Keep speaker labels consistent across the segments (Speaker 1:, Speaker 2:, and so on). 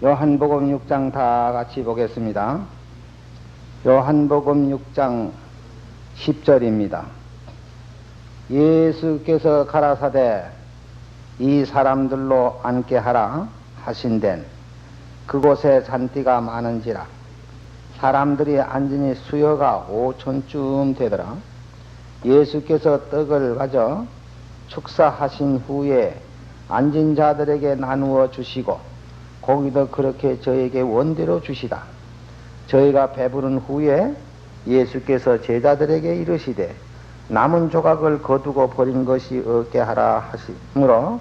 Speaker 1: 요한복음 6장 다 같이 보겠습니다. 요한복음 6장 10절입니다. 예수께서 가라사대 이 사람들로 앉게 하라 하신덴 그곳에 잔띠가 많은지라 사람들이 앉으니 수여가 오천쯤 되더라. 예수께서 떡을 가져 축사하신 후에 앉은 자들에게 나누어 주시고 고기도 그렇게 저에게 원대로 주시다. 저희가 배부른 후에 예수께서 제자들에게 이르시되 남은 조각을 거두고 버린 것이 없게 하라 하시므로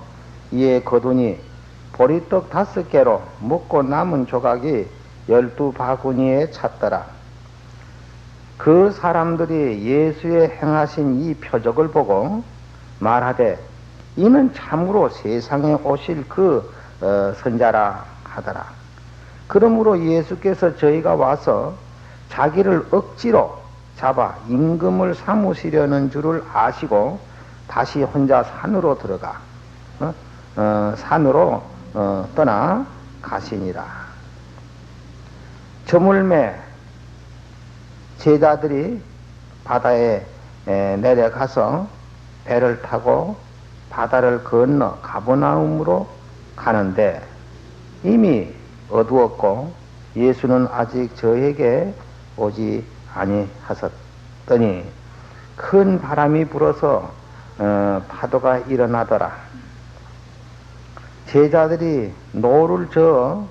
Speaker 1: 이에 거두니 보리떡 다섯 개로 먹고 남은 조각이 열두 바구니에 찼더라. 그 사람들이 예수의 행하신 이 표적을 보고 말하되 이는 참으로 세상에 오실 그 어, 선자라 하더라. 그러므로 예수께서 저희가 와서 자기를 억지로 잡아 임금을 삼으시려는 줄을 아시고 다시 혼자 산으로 들어가 어? 어, 산으로 어, 떠나 가시니라. 저물매 제자들이 바다에 에, 내려가서 배를 타고 바다를 건너 가보나움으로 가는데 이미 어두웠고 예수는 아직 저에게 오지 아니하셨더니 큰 바람이 불어서 어, 파도가 일어나더라. 제자들이 노를 저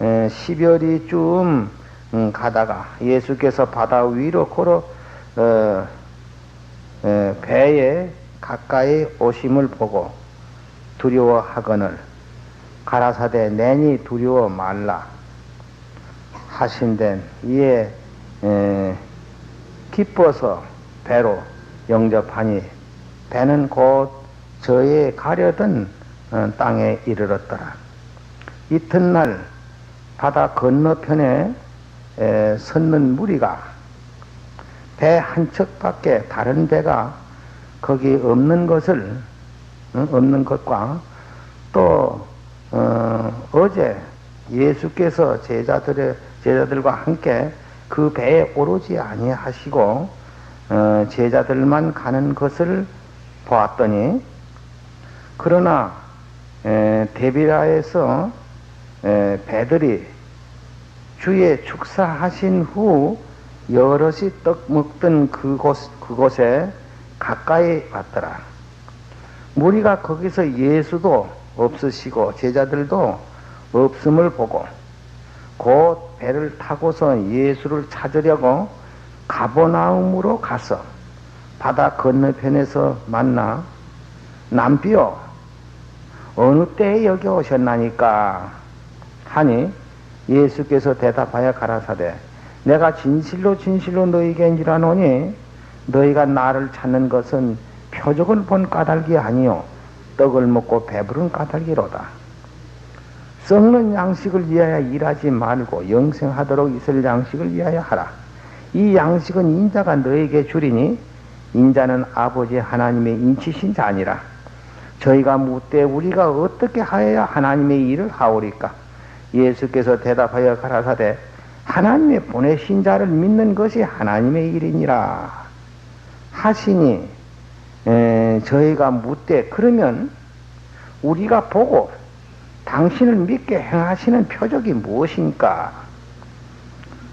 Speaker 1: 에, 10여리쯤 음, 가다가 예수께서 바다 위로 걸어 어, 에, 배에 가까이 오심을 보고 두려워하거늘 가라사대 내니 두려워 말라 하신된 이에 에, 기뻐서 배로 영접하니 배는 곧 저에 가려던 어, 땅에 이르렀더라. 이튿날 바다 건너편에 에, 섰는 무리가 배 한 척밖에 다른 배가 거기 없는 것을 어, 없는 것과 또 어, 제 예수께서 제자들의 제자들과 함께 그 배에 오르지 아니하시고 어, 제자들만 가는 것을 보았더니 그러나 에, 데비라에서 에, 배들이 주의 축사하신 후 여럿이 떡 먹던 그곳, 그곳에 가까이 왔더라. 무리가 거기서 예수도 없으시고 제자들도 없음을 보고 곧 배를 타고서 예수를 찾으려고 가보나움으로 가서 바다 건너편에서 만나 남비요 어느 때에 여기 오셨나니까? 하니 예수께서 대답하여 가라사대 내가 진실로 진실로 너희에게 이라노니 너희가 나를 찾는 것은 표적을 본 까닭이 아니요 떡을 먹고 배부른 까닭이로다. 썩는 양식을 위하여 일하지 말고 영생하도록 있을 양식을 위하여 하라. 이 양식은 인자가 너에게 주리니 인자는 아버지 하나님의 인치신 자니라. 저희가 묻되 우리가 어떻게 하여야 하나님의 일을 하오리까? 예수께서 대답하여 가라사대 하나님의 보내신 자를 믿는 것이 하나님의 일이니라 하시니 에, 저희가 묻되 그러면 우리가 보고 당신을 믿게 행하시는 표적이 무엇입니까?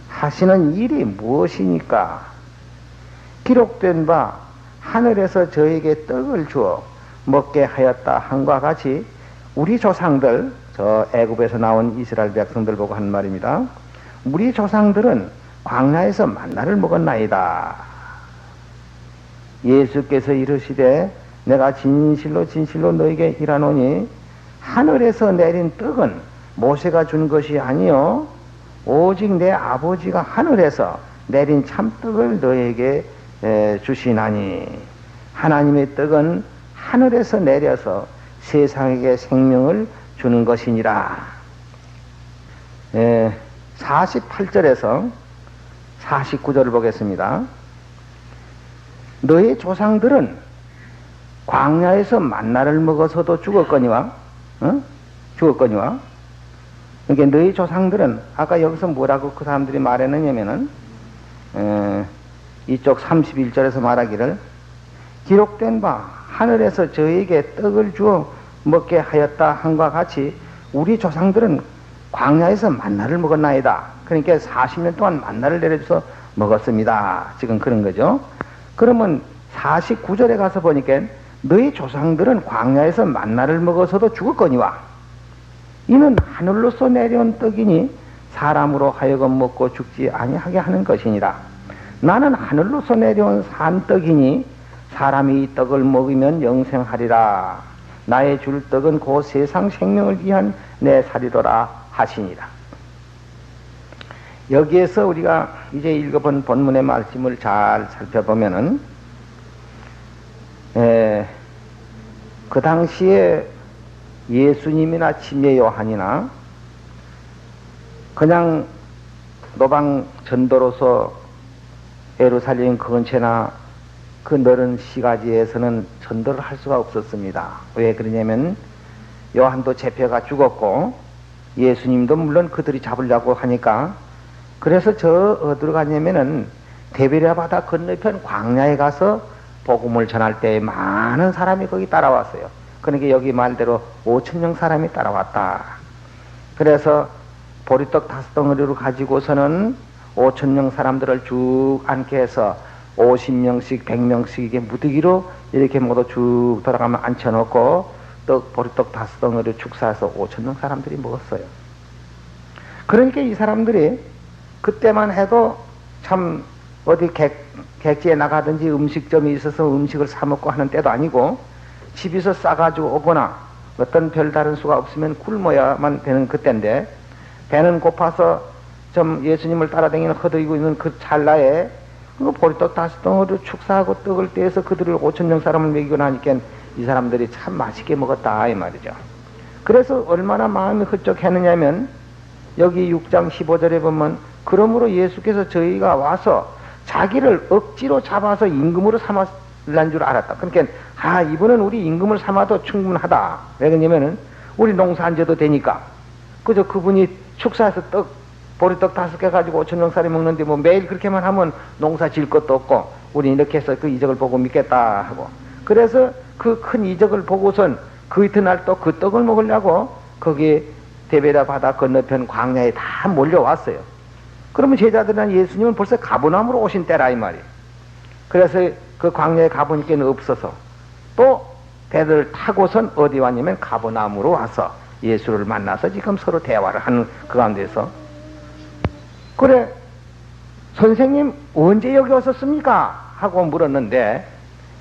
Speaker 1: 하시는 일이 무엇이니까? 기록된 바 하늘에서 저에게 떡을 주어 먹게 하였다 한과 같이 우리 조상들 저 애굽에서 나온 이스라엘 백성들 보고 한 말입니다. 우리 조상들은 광야에서 만나를 먹었나이다. 예수께서 이르시되 내가 진실로 진실로 너에게 이라노니 하늘에서 내린 떡은 모세가 준 것이 아니요 오직 내 아버지가 하늘에서 내린 참떡을 너에게 주시나니 하나님의 떡은 하늘에서 내려서 세상에게 생명을 주는 것이니라. 48절에서 49절을 보겠습니다. 너의 조상들은 광야에서 만나를 먹어서도 죽었거니와, 어? 죽었거니와, 그러니까 너희 조상들은 아까 여기서 뭐라고 그 사람들이 말했느냐면은 에, 이쪽 31절에서 말하기를 기록된 바 하늘에서 저에게 떡을 주어 먹게 하였다 한과 같이 우리 조상들은 광야에서 만나를 먹었나이다. 그러니까 40년 동안 만나를 내려줘서 먹었습니다. 지금 그런 거죠. 그러면 49절에 가서 보니까 너희 조상들은 광야에서 만나를 먹어서도 죽었거니와 이는 하늘로서 내려온 떡이니 사람으로 하여금 먹고 죽지 아니하게 하는 것이니라. 나는 하늘로서 내려온 산떡이니 사람이 이 떡을 먹으면 영생하리라. 나의 줄 떡은 그 세상 생명을 위한 내 살이로라 하시니라. 여기에서 우리가 이제 읽어본 본문의 말씀을 잘 살펴보면은 에, 그 당시에 예수님이나 침례 요한이나 그냥 노방 전도로서 예루살렘 근처나 그 넓은 시가지에서는 전도를 할 수가 없었습니다. 왜 그러냐면 요한도 제패가 죽었고 예수님도 물론 그들이 잡으려고 하니까 그래서 저 어디로 갔냐면은 데베랴 바다 건너편 광야에 가서 복음을 전할 때 많은 사람이 거기 따라왔어요. 그러니까 여기 말대로 5천 명 사람이 따라왔다. 그래서 보리떡 다섯 덩어리로 가지고서는 5천 명 사람들을 쭉 앉게 해서 50명씩, 100명씩 이게 무더기로 이렇게 모두 쭉 돌아가면 앉혀놓고 떡, 보리떡 다섯 덩어리 축사해서 5천 명 사람들이 먹었어요. 그러니까 이 사람들이 그때만 해도 참 어디 객, 객지에 나가든지 음식점이 있어서 음식을 사 먹고 하는 때도 아니고 집에서 싸가지고 오거나 어떤 별다른 수가 없으면 굶어야만 되는 그때인데 배는 고파서 좀 예수님을 따라다니는 허덕이고 있는 그 찰나에 그 보리떡 다섯 덩어리 축사하고 떡을 떼서 그들을 오천 명 사람을 먹이고 나니까 이 사람들이 참 맛있게 먹었다 이 말이죠. 그래서 얼마나 마음이 흡족했느냐면 여기 6장 15절에 보면 그러므로 예수께서 저희가 와서 자기를 억지로 잡아서 임금으로 삼았란 줄 알았다. 그러니까 아 이분은 우리 임금을 삼아도 충분하다. 왜 그러냐면은 우리 농사 안 져도 되니까 그저 그분이 축사해서 떡 보리떡 다섯 개 가지고 오천 명살이 먹는데 뭐 매일 그렇게만 하면 농사 질 것도 없고 우리 이렇게 해서 그 이적을 보고 믿겠다 하고 그래서 그 큰 이적을 보고선 그 이튿날 또 그 떡을 먹으려고 거기 데베라 바다 건너편 광야에 다 몰려왔어요. 그러면 제자들은 예수님은 벌써 가보남으로 오신 때라 이 말이에요. 그래서 그 광야에 가보니까 없어서 또 배를 타고선 어디 왔냐면 가보남으로 와서 예수를 만나서 지금 서로 대화를 하는 그 가운데서 그래 선생님 언제 여기 오셨습니까? 하고 물었는데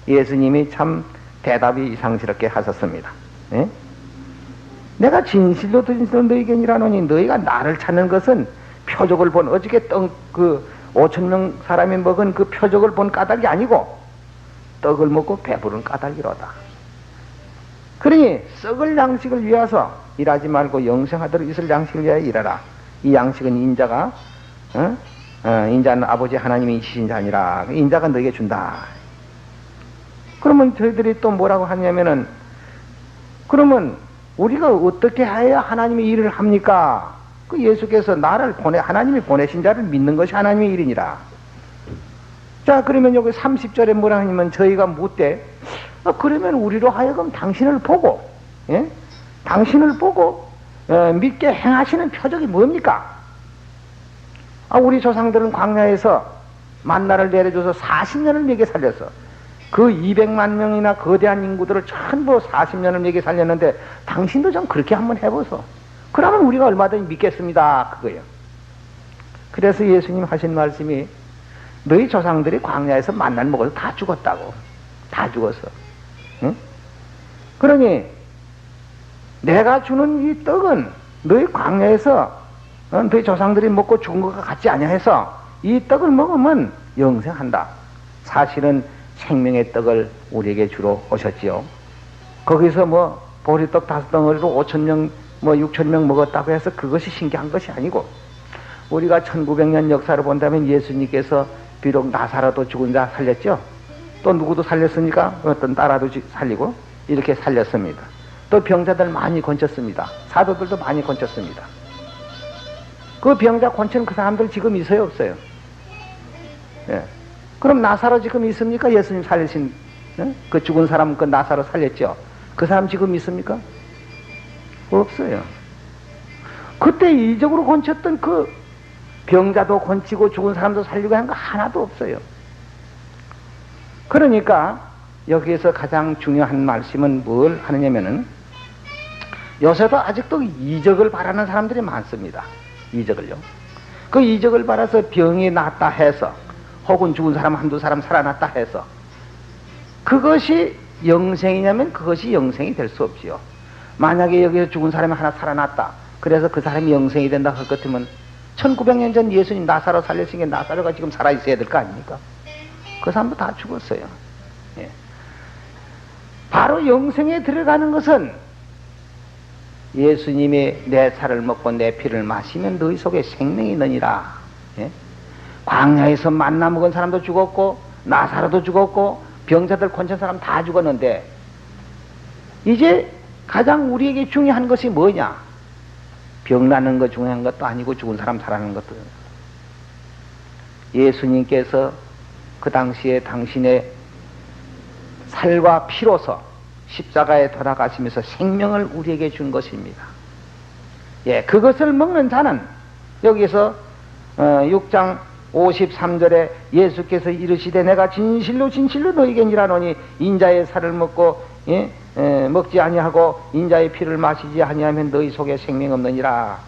Speaker 1: 예수님이 참 대답이 이상스럽게 하셨습니다. 예? 내가 진실로 진실로 너희에게 이라노니 너희가 나를 찾는 것은 표적을 본 어저께 떡그 오천 명 사람이 먹은 그 표적을 본 까닭이 아니고 떡을 먹고 배부른 까닭이로다. 그러니 썩을 양식을 위해서 일하지 말고 영생하도록 있을 양식을 위하여 일하라. 이 양식은 인자가 어? 어, 인자는 아버지 하나님이 주신 자니라. 인자가 너에게 준다. 그러면 저희들이 또 뭐라고 하냐면은 그러면 우리가 어떻게 해야 하나님의 일을 합니까? 그 예수께서 나를 보내 하나님이 보내신 자를 믿는 것이 하나님의 일이니라. 자 그러면 여기 30절에 뭐라 하냐면 저희가 묻되 어, 그러면 우리로 하여금 당신을 보고 예? 당신을 보고 어, 믿게 행하시는 표적이 뭡니까? 아, 우리 조상들은 광야에서 만나를 내려줘서 40년을 먹게 살렸어. 그 200만 명이나 거대한 인구들을 전부 40년을 먹게 살렸는데 당신도 좀 그렇게 한번 해보소. 그러면 우리가 얼마든지 믿겠습니다. 그거예요. 그래서 예수님 하신 말씀이 너희 조상들이 광야에서 만날 먹어서 다 죽었다고. 다 죽었어. 응? 그러니 내가 주는 이 떡은 너희 광야에서 어, 너희 조상들이 먹고 죽은 것과 같지 아니해서 이 떡을 먹으면 영생한다. 사실은 생명의 떡을 우리에게 주러 오셨지요. 거기서 뭐 보리떡 다섯 덩어리로 오천 명, 뭐 육천 명 먹었다고 해서 그것이 신기한 것이 아니고 우리가 1900년 역사를 본다면 예수님께서 비록 나사라도 죽은 자 살렸죠. 또 누구도 살렸으니까 어떤 딸아도 살리고 이렇게 살렸습니다. 또 병자들 많이 건쳤습니다. 사도들도 많이 건쳤습니다. 그 병자 권치는 그 사람들 지금 있어요, 없어요? 예. 그럼 나사로 지금 있습니까? 예수님 살리신, 예? 그 죽은 사람 그 나사로 살렸죠? 그 사람 지금 있습니까? 없어요. 그때 이적으로 권쳤던 그 병자도 권치고 죽은 사람도 살리고 한 거 하나도 없어요. 그러니까 여기에서 가장 중요한 말씀은 뭘 하느냐면은 요새도 아직도 이적을 바라는 사람들이 많습니다. 이적을요. 그 이적을 바라서 병이 낫다 해서 혹은 죽은 사람 한두 사람 살아났다 해서 그것이 영생이냐면 그것이 영생이 될 수 없지요. 만약에 여기서 죽은 사람이 하나 살아났다. 그래서 그 사람이 영생이 된다 할 것 같으면 1900년 전 예수님 나사로 살렸으니 까 나사로가 지금 살아있어야 될 거 아닙니까? 그 사람도 다 죽었어요. 예. 바로 영생에 들어가는 것은 예수님의 내 살을 먹고 내 피를 마시면 너희 속에 생명이 있느니라. 예? 광야에서 만나 먹은 사람도 죽었고 나사로도 죽었고 병자들 권천 사람 다 죽었는데 이제 가장 우리에게 중요한 것이 뭐냐? 병 나는 것 중요한 것도 아니고 죽은 사람 살아나는 것도 예수님께서 그 당시에 당신의 살과 피로서 십자가에 돌아가시면서 생명을 우리에게 준 것입니다. 예, 그것을 먹는 자는 여기서 어, 6장 53절에 예수께서 이르시되 내가 진실로 진실로 너희에게 이라노니 인자의 살을 먹고 예? 에, 먹지 아니하고 인자의 피를 마시지 아니하면 너희 속에 생명 없느니라.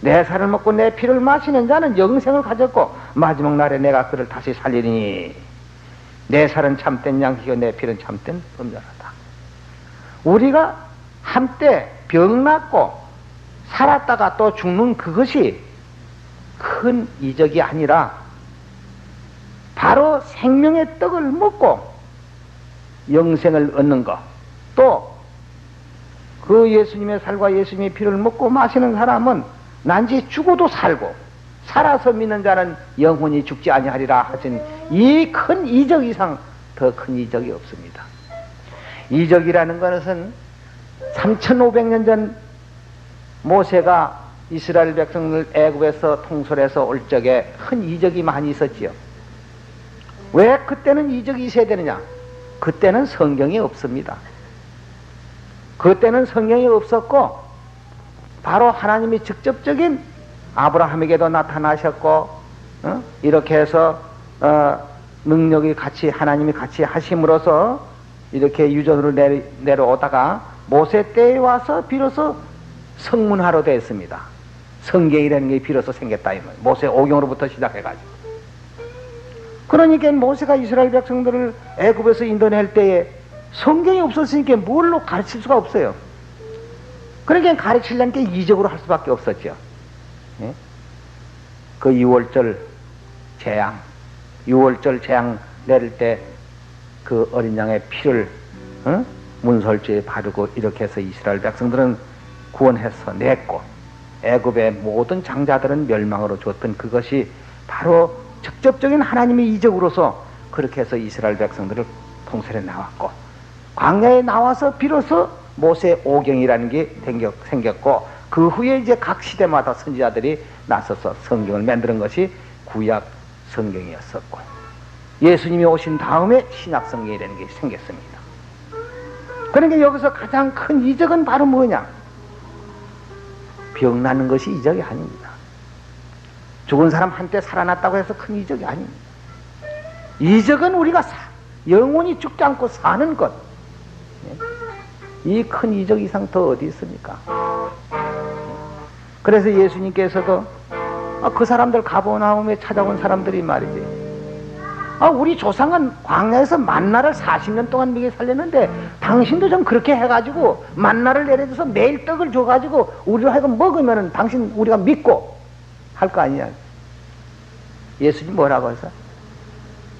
Speaker 1: 내 살을 먹고 내 피를 마시는 자는 영생을 가졌고 마지막 날에 내가 그를 다시 살리니 내 살은 참된 양이요 내 피는 참된 범자라다. 우리가 한때 병 낫고 살았다가 또 죽는 그것이 큰 이적이 아니라 바로 생명의 떡을 먹고 영생을 얻는 것. 또 그 예수님의 살과 예수님의 피를 먹고 마시는 사람은 난지 죽어도 살고 살아서 믿는 자는 영혼이 죽지 아니하리라 하신 이 큰 이적 이상 더 큰 이적이 없습니다. 이적이라는 것은 3500년 전 모세가 이스라엘 백성을 애굽에서 통솔해서 올 적에 큰 이적이 많이 있었지요. 왜 그때는 이적이 있어야 되느냐? 그때는 성경이 없습니다. 그때는 성경이 없었고 바로 하나님이 직접적인 아브라함에게도 나타나셨고 어? 이렇게 해서 어, 능력이 같이 하나님이 같이 하심으로써 이렇게 유전으로 내려, 내려오다가 모세 때에 와서 비로소 성문화로 되었습니다. 성경이라는 게 비로소 생겼다 이 말. 모세 오경으로부터 시작해가지고. 그러니까 모세가 이스라엘 백성들을 애굽에서 인도낼 때에 성경이 없었으니까 뭘로 가르칠 수가 없어요. 그러니까 가르치려는 게 이적으로 할 수밖에 없었죠. 예? 그 6월절 재앙, 6월절 재앙 내릴 때 그 어린 양의 피를 어? 문설주에 바르고 이렇게 해서 이스라엘 백성들은 구원해서 냈고 애굽의 모든 장자들은 멸망으로 줬던 그것이 바로 직접적인 하나님의 이적으로서 그렇게 해서 이스라엘 백성들을 통솔해 나왔고 광야에 나와서 비로소 모세 오경이라는 게 생겼고 그 후에 이제 각 시대마다 선지자들이 나서서 성경을 만드는 것이 구약 성경이었었고 예수님이 오신 다음에 신약 성경이라는 게 생겼습니다. 그러니까 여기서 가장 큰 이적은 바로 뭐냐? 병 나는 것이 이적이 아닙니다. 죽은 사람 한때 살아났다고 해서 큰 이적이 아닙니다. 이적은 우리가 사, 영원히 죽지 않고 사는 것. 이 큰 이적 이상 더 어디 있습니까? 그래서 예수님께서도 아, 그 사람들 가보나움에 찾아온 사람들이 말이지. 아, 우리 조상은 광야에서 만나를 40년 동안 먹여 살렸는데 당신도 좀 그렇게 해가지고 만나를 내려줘서 매일 떡을 줘가지고 우리로 하여금 먹으면 당신 우리가 믿고 할 거 아니냐. 예수님 뭐라고 해서?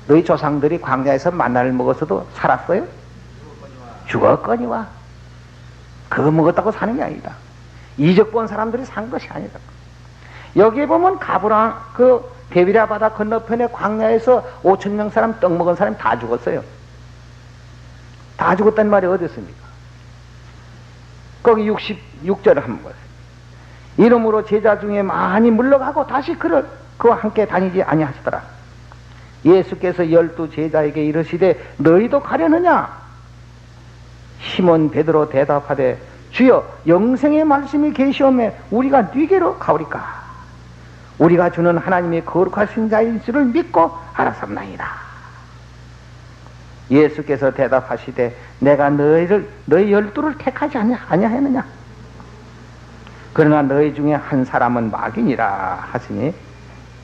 Speaker 1: 너희 조상들이 광야에서 만나를 먹었어도 살았어요? 죽었거니와. 그거 먹었다고 사는 게 아니다. 이적 본 사람들이 산 것이 아니다. 여기에 보면 가브라, 그 데비라 바다 건너편에 광야에서 5천 명 사람 떡 먹은 사람이 다 죽었어요. 다 죽었단 말이 어디 있습니까? 거기 66절을 한번 보세요. 이름으로 제자 중에 많이 물러가고 다시 그를 그와 함께 다니지 아니하시더라. 예수께서 열두 제자에게 이르시되 너희도 가려느냐? 시몬 베드로 대답하되 주여 영생의 말씀이 계시오매 우리가 네게로 가오리까? 우리가 주는 하나님의 거룩하신 자인 줄을 믿고 알았습나이다. 예수께서 대답하시되 내가 너희를 너희 열두를 택하지 아니, 아니하였느냐? 그러나 너희 중에 한 사람은 마귀니라 하시니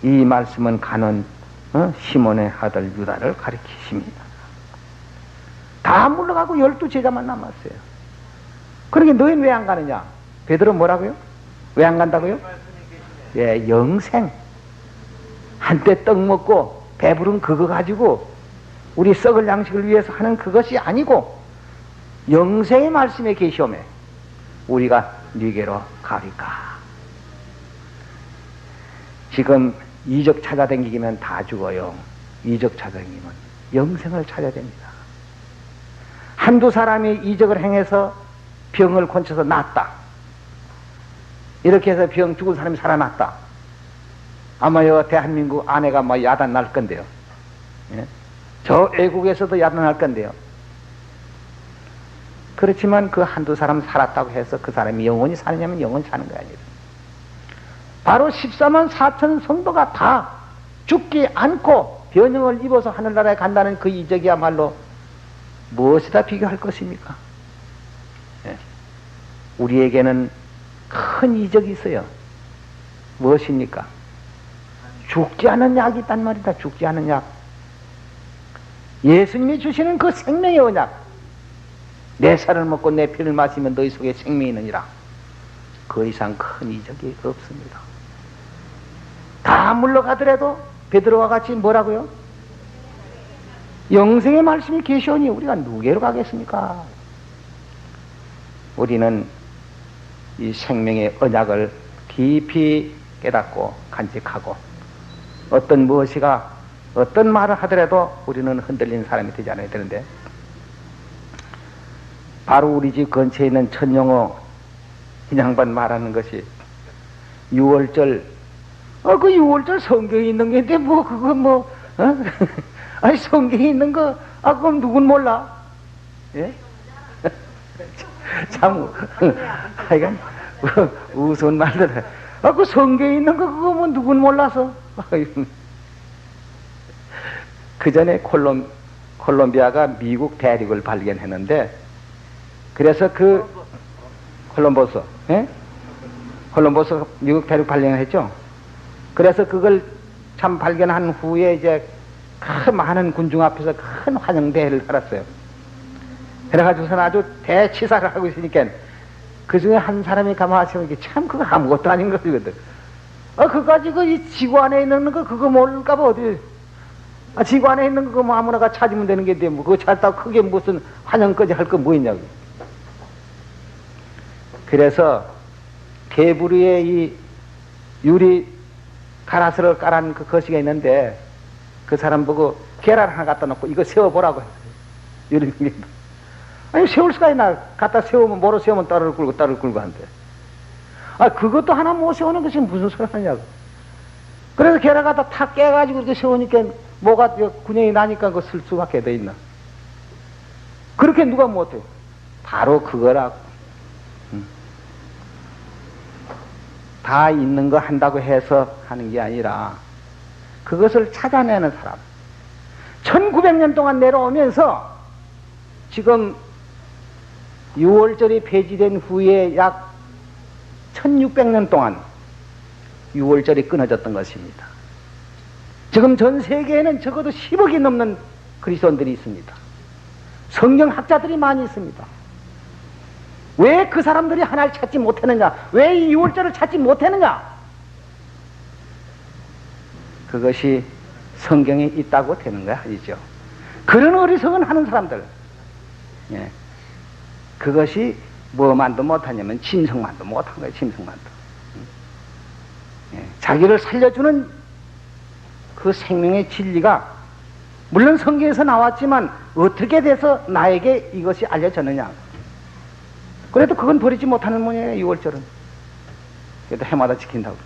Speaker 1: 이 말씀은 가는 어? 시몬의 아들 유다를 가리키십니다. 다 물러가고 열두 제자만 남았어요. 그러게 너희는 왜 안 가느냐? 베드로 뭐라고요? 왜 안 간다고요? 예, 영생. 한때 떡 먹고 배부른 그거 가지고 우리 썩을 양식을 위해서 하는 그것이 아니고 영생의 말씀에 계시오매 우리가 네게로 가리까. 지금 이적 찾아다니기면 다 죽어요. 이적 찾아다니면 영생을 찾아야 됩니다. 한두 사람이 이적을 행해서 병을 고쳐서 낫다. 이렇게 해서 병 죽은 사람이 살아났다. 아마 요 대한민국 아내가 뭐 야단 날 건데요. 예? 저 외국에서도 야단 날 건데요. 그렇지만 그 한두 사람 살았다고 해서 그 사람이 영원히 사느냐면 영원히 사는 거 아니에요. 바로 14만 4천 성도가 다 죽지 않고 변형을 입어서 하늘나라에 간다는 그 이적이야말로 무엇이다 비교할 것입니까? 예. 우리에게는 큰 이적이 있어요. 무엇입니까? 죽지 않은 약이 있단 말이다. 죽지 않은 약. 예수님이 주시는 그 생명의 언약. 내 살을 먹고 내 피를 마시면 너희 속에 생명이 있느니라. 그 이상 큰 이적이 없습니다. 다 물러가더라도 베드로와 같이 뭐라고요? 영생의 말씀이 계시오니 우리가 누구로 가겠습니까? 우리는 이 생명의 언약을 깊이 깨닫고 간직하고 어떤 무엇이가 어떤 말을 하더라도 우리는 흔들린 사람이 되지 않아야 되는데 바로 우리 집 근처에 있는 천영호 인양반 말하는 것이 6월절 어, 그 6월절 성경에 있는 게인데 뭐 그거 뭐 어? 아니 성경에 있는 거 아 그럼 누군 몰라? 예? 참 하여간 우스운 말들 아 그 성경에 있는 거 그거 뭐 누군 몰라서 그 전에 콜롬 콜롬비아가 미국 대륙을 발견했는데 그래서 그 콜럼버스, 예? 콜럼버스 미국 대륙 발견했죠. 그래서 그걸 참 발견한 후에 이제 큰 많은 군중 앞에서 큰 환영대회를 열었어요. 그래가지고서는 아주 대치사를 하고 있으니까 그 중에 한 사람이 가만히 이게 참 그거 아무것도 아닌 것이거든. 어, 그거 가지고 이 지구 안에 있는 거 그거 모를까봐 어디, 아, 지구 안에 있는 거 뭐 아무나가 찾으면 되는 게 뭐, 그거 찾다고 크게 무슨 환영까지 할 거 뭐 있냐고. 그래서 위에 이 유리 가라스를 깔아놓은 그 거시가 있는데 그 사람 보고 계란 하나 갖다 놓고 이거 세워보라고 했어요. 유리 아니 세울 수가 있나 갖다 세우면 뭐로 세우면 따를 끌고 따를 끌고 한대. 아 그것도 하나 못 세우는 것이 무슨 소리 하냐고. 그래서 계란 갖다 탁 깨가지고 이렇게 세우니까 뭐가 군형이 나니까 그쓸 수밖에 돼 있나. 그렇게 누가 못해. 바로 그거라고. 다 있는 거 한다고 해서 하는 게 아니라 그것을 찾아내는 사람. 1900년 동안 내려오면서 지금 6월절이 폐지된 후에 약 1600년 동안 6월절이 끊어졌던 것입니다. 지금 전 세계에는 적어도 10억이 넘는 그리스도인들이 있습니다. 성경학자들이 많이 있습니다. 왜 그 사람들이 하나를 찾지 못했느냐? 왜 이 6월절을 찾지 못했느냐? 그것이 성경에 있다고 되는 거야, 아니죠? 그런 어리석은 하는 사람들. 예. 그것이 뭐만도 못하냐면 짐승만도 못한 거예요, 짐승만도. 예. 자기를 살려주는 그 생명의 진리가 물론 성경에서 나왔지만 어떻게 돼서 나에게 이것이 알려졌느냐. 그래도 그건 버리지 못하는 모양이에요, 6월절은. 그래도 해마다 지킨다고.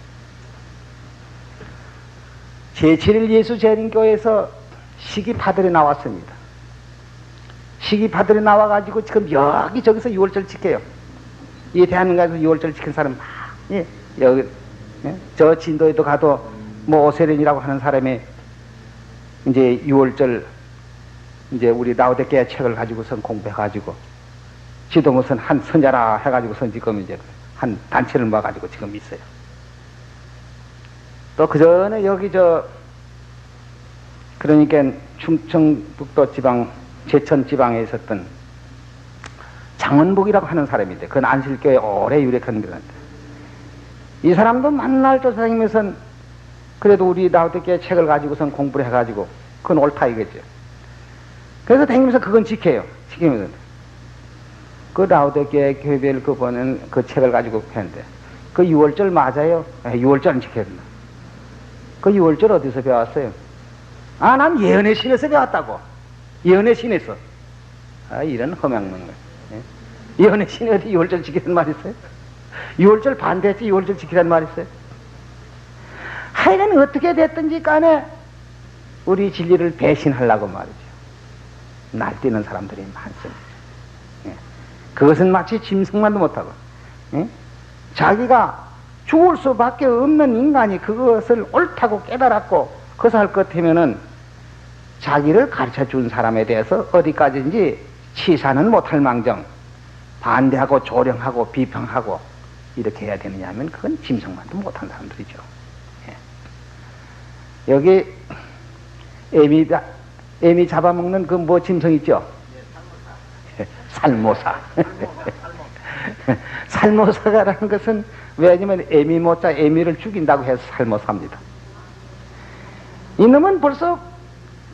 Speaker 1: 제7일 예수 재림교회에서 시기 파들이 나왔습니다. 시기 파들이 나와가지고 지금 여기저기서 6월절 지켜요. 이 대한민국에서 6월절 지킨 사람 막, 예, 여기, 예? 저 진도에도 가도 뭐 오세린이라고 하는 사람이 이제 6월절 이제 우리 나우데케 책을 가지고선 공부해가지고 지도 무슨 한 선자라 해가지고선 지금 이제 한 단체를 모아가지고 지금 있어요. 또 그 전에 여기 저 그러니까 충청북도 지방 제천 지방에 있었던 장원복이라고 하는 사람인데 그건 안실교에 오래 유력한 분인데 이 사람도 만날 조사님에선 그래도 우리 나우데케 책을 가지고선 공부를 해가지고 그건 옳다 이거죠. 그래서 다니면서 그건 지켜요. 지키면서. 그 라우드교회 교회별 그 보는 그 책을 가지고 했는데 그 6월절 맞아요. 6월절은 지켜야 된다. 그 6월절 어디서 배웠어요? 아, 난 예언의 신에서 배웠다고. 예언의 신에서. 아, 이런 거. 예? 예언의 신이 어디 6월절 지키란 말 있어요? 6월절 반대했지 6월절 지키란 말 있어요? 하여간 어떻게 됐든지 간에 우리 진리를 배신하려고 말이죠. 날뛰는 사람들이 많습니다. 예. 그것은 마치 짐승만도 못하고, 예? 자기가 죽을 수밖에 없는 인간이 그것을 옳다고 깨달았고, 그것을 할것 같으면은 자기를 가르쳐 준 사람에 대해서 어디까지인지 치사는 못할 망정, 반대하고 조령하고 비평하고 이렇게 해야 되느냐 하면 그건 짐승만도 못한 사람들이죠. 예. 여기 애미, 애미 잡아먹는 그 뭐 짐승 있죠? 살모사. 살모사 라는 것은 왜냐면 애미 모자 애미를 죽인다고 해서 살모사입니다. 이놈은 벌써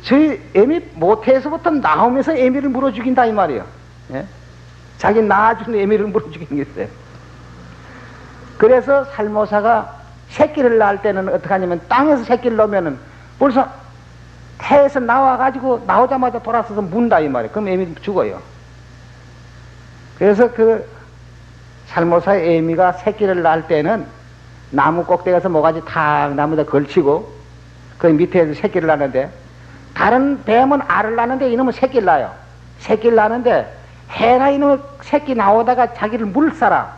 Speaker 1: 저희 애미 모태에서부터 나오면서 애미를 물어 죽인다 이 말이에요. 예? 자기 낳아준 애미를 물어 죽이는 게 있어요. 그래서 살모사가 새끼를 낳을 때는 어떻게 하냐면 땅에서 새끼를 넣으면은 벌써 태에서 나와가지고 나오자마자 돌아서서 문다 이 말이에요. 그럼 애미 죽어요. 그래서 그 살모사 애미가 새끼를 낳을 때는 나무 꼭대기에서 모가지 탁 나무에다 걸치고 그 밑에서 새끼를 낳는데 다른 뱀은 알을 낳는데 이놈은 새끼를 낳아요. 새끼를 낳는데 해나 이놈 새끼 나오다가 자기를 물살아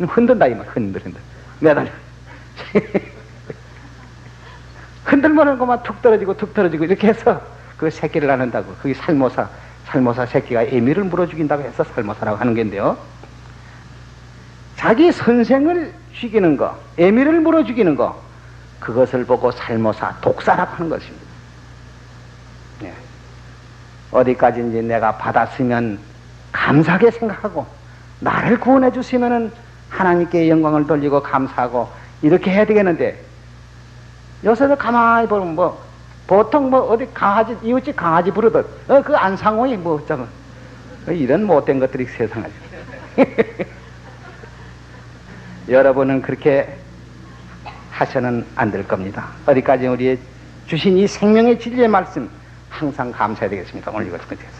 Speaker 1: 흔든다 이 말. 흔들 흔들 매달려. 흔들면은 그만 툭 떨어지고 툭 떨어지고 이렇게 해서 그 새끼를 낳는다고. 그게 살모사, 살모사 새끼가 애미를 물어 죽인다고 해서 살모사라고 하는 건데요. 자기 선생을 죽이는 거, 애미를 물어 죽이는 거, 그것을 보고 살모사, 독사라고 하는 것입니다. 네. 어디까지인지 내가 받았으면 감사하게 생각하고, 나를 구원해 주시면은 하나님께 영광을 돌리고 감사하고, 이렇게 해야 되겠는데, 요새도 가만히 보면 뭐 보통 뭐 어디 강아지 이웃집 강아지 부르듯 어 그 안상호이 뭐 어쩌면 이런 못된 것들이 세상에 여러분은 그렇게 하셔는 안 될 겁니다. 어디까지 우리의 주신 이 생명의 진리의 말씀 항상 감사해야 되겠습니다. 오늘 이것을 끝에서